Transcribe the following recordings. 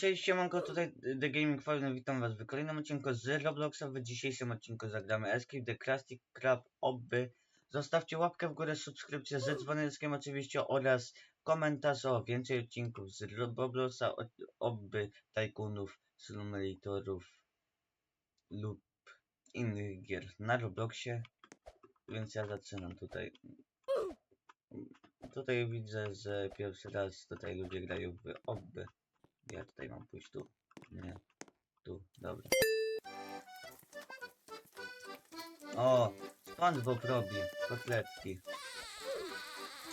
Cześć, siemanko, tutaj The Gaming Farm, witam was w kolejnym odcinku z Robloxa. W dzisiejszym odcinku zagramy Escape the Krusty Krab Obby. Zostawcie łapkę w górę, subskrypcję z dzwoneczkiem oczywiście oraz komentarz o więcej odcinków z Robloxa, o- Obby, Tycoonów, Simulatorów lub innych gier na Robloxie. Więc ja zaczynam tutaj. Tutaj widzę, że pierwszy raz tutaj ludzie grają w Obby. Ja tutaj mam pójść tu? Nie. Tu, dobra. O! SpongeBob robi kotletki.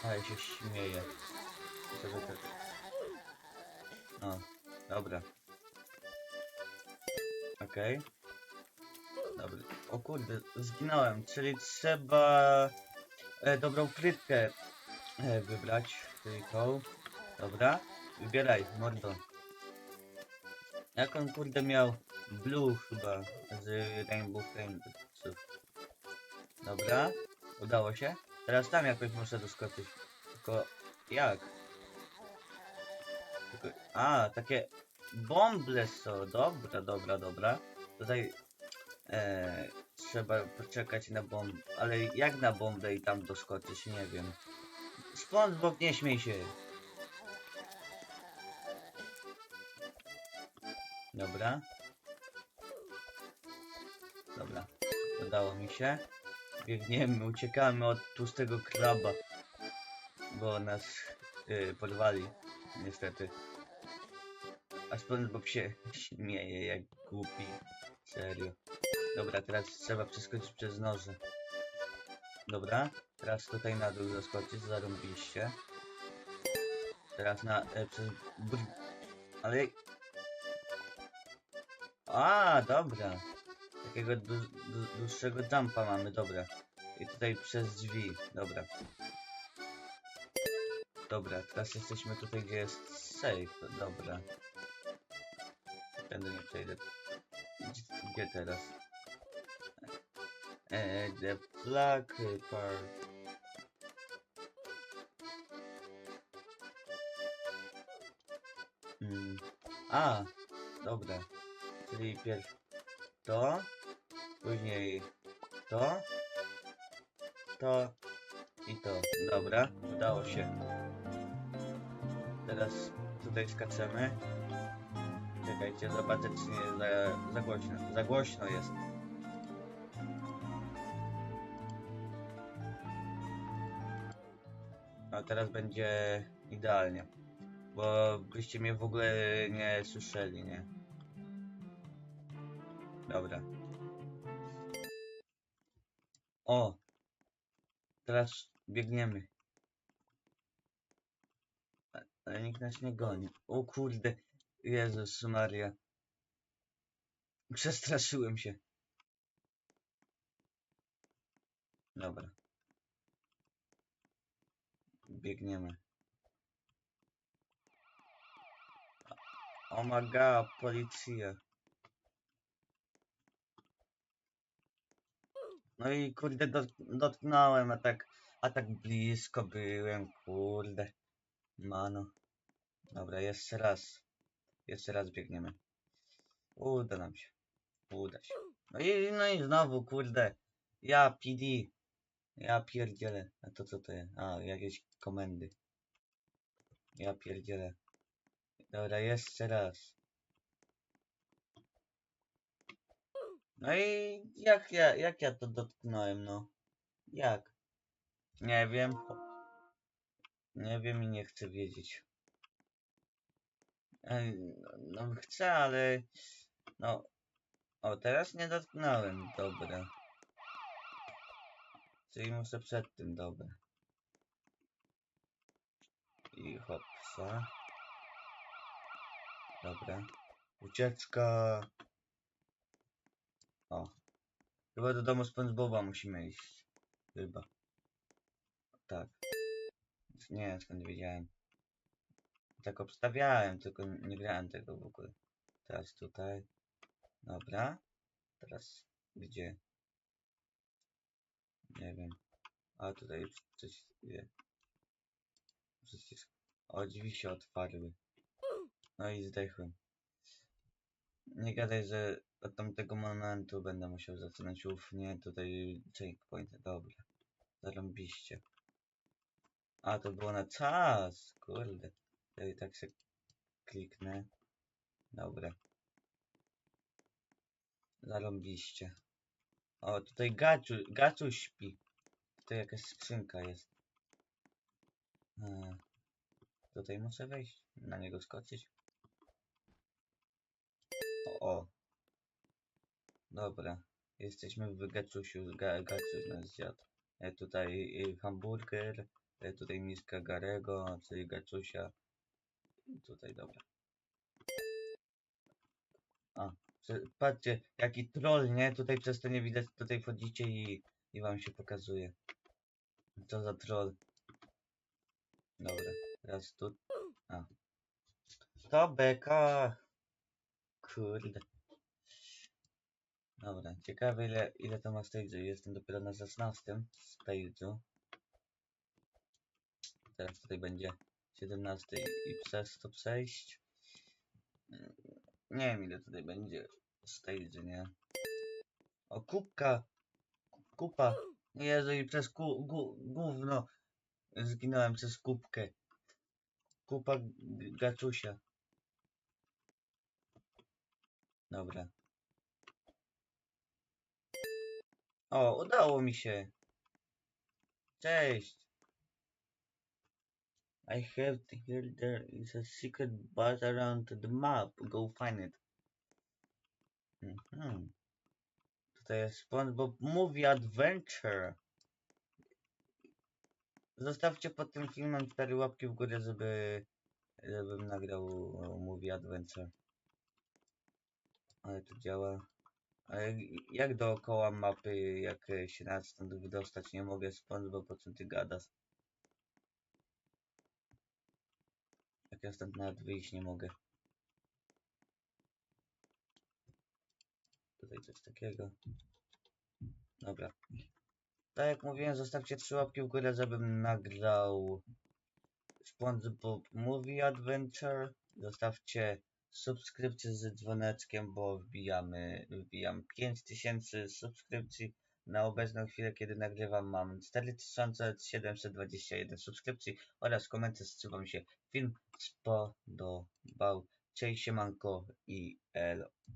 Ale się śmieje. Tak. O, dobra. Okej. Dobra. O kurde, zginąłem, czyli trzeba e, dobrą frytkę e, wybrać. Tą. Dobra. Wybieraj, mordo. Jak on kurde miał blue chyba z Rainbow Friendsów. Dobra, udało się. Teraz tam jakoś muszę doskoczyć. Tylko jak? Tylko, a, takie bąble są. Dobra, dobra, dobra. Tutaj e, trzeba poczekać na bomb. Ale jak na bombę i tam doskoczyć? Nie wiem. SpongeBob nie śmiej się. Dobra. Dobra. Udało mi się. Biegniemy, uciekamy od tłustego kraba. Bo nas yy, porwali. Niestety. A SpongeBob się śmieje jak głupi. Serio. Dobra, teraz trzeba przeskoczyć przez noże. Dobra. Teraz tutaj na dół zaskoczyć, zarąbiście. Teraz na... E, przez... Ale a, dobra. Takiego dłuższego jumpa mamy, dobra. I tutaj przez drzwi, dobra. Dobra, teraz jesteśmy tutaj, gdzie jest safe, dobra. Tędy nie przejdę. Gdzie, teraz? E, the Black Park. Mm. A, dobra. Czyli pierw to, później to, to i to. Dobra, udało się. Teraz tutaj skaczemy. Czekajcie, zobaczę czy nie za, za głośno. Za głośno jest. A teraz będzie idealnie. Bo byście mnie w ogóle nie słyszeli, nie? Dobra. O! Teraz biegniemy. Ale nikt nas nie goni. O kurde. Jezus Maria. Przestraszyłem się. Dobra. Biegniemy. O my god, policja. No i kurde dot, dotknąłem, a tak, a tak blisko byłem, kurde. Mano. Dobra, jeszcze raz. Jeszcze raz biegniemy. Uda nam się. Uda się. No i, no i znowu, kurde. Ja PD. Ja pierdzielę. A to co to jest? A, jakieś komendy. Ja pierdzielę. Dobra, jeszcze raz. No i jak ja, jak ja to dotknąłem, no? Jak? Nie wiem. Nie wiem i nie chcę wiedzieć. Ej, No, no chcę, ale... No... O, teraz nie dotknąłem, dobra. Czyli muszę przed tym, dobra. I hopsa. Dobra. Ucieczka. O. Chyba do domu SpongeBoba musimy iść. Chyba. Tak. Nie, skąd wiedziałem. Tak obstawiałem, tylko nie grałem tego w ogóle. Teraz tutaj. Dobra. Teraz gdzie? Nie wiem. A tutaj już coś jest. Przycisk. O, drzwi się otwarły. No i zdechłem. Nie gadaj, że od tamtego momentu będę musiał zaczynać ów, nie, tutaj checkpoint, dobra. Zarąbiście. A, to było na czas, kurde. I tak się kliknę. Dobra. Zarąbiście. O, tutaj Gaciu, Gaciu śpi. Tutaj jakaś skrzynka jest. Tutaj muszę wejść, na niego skoczyć. O, o. Dobra. Jesteśmy w Gacusiu, Ga, Gacuś nas zjadł. E, tutaj e, hamburger, e, tutaj miska Garego, czyli Gacusia. Tutaj, dobra. A, patrzcie, jaki troll, nie? Tutaj przez to nie widać, tutaj wchodzicie i, i wam się pokazuje. Co za troll. Dobra, teraz tu. A. To beka. Kurde. Dobra, ciekawe ile, ile to ma stage'u. Jestem dopiero na 16 stage'u. Teraz tutaj będzie 17 i przez to przejść. Nie wiem ile tutaj będzie stage'u, nie? O, kubka! Kupa! Jezu, i przez ku, gu, gówno zginąłem przez kubkę. Kupa gaczusia. Dobra. O, udało mi się. Cześć. I have to hear there is a secret buzz around the map. Go find it. Mhm. Tutaj jest SpongeBob Movie Adventure. Zostawcie pod tym filmem 4 łapki w górę, żeby żebym nagrał Movie Adventure. Ale to działa. Jak dookoła mapy, jak e, się nawet stąd wydostać nie mogę, SpongeBob, po czym ty gadasz? Jak ja stąd nawet wyjść nie mogę. Tutaj coś takiego. Dobra. Tak jak mówiłem, zostawcie trzy łapki w górę, żebym nagrał SpongeBob Movie Adventure. Zostawcie subskrypcję z dzwoneczkiem, bo wbijamy, wbijam 5000 subskrypcji. Na obecną chwilę, kiedy nagrywam, mam 4721 subskrypcji oraz komentarz, czy wam się film spodobał. Cześć, siemanko i elo.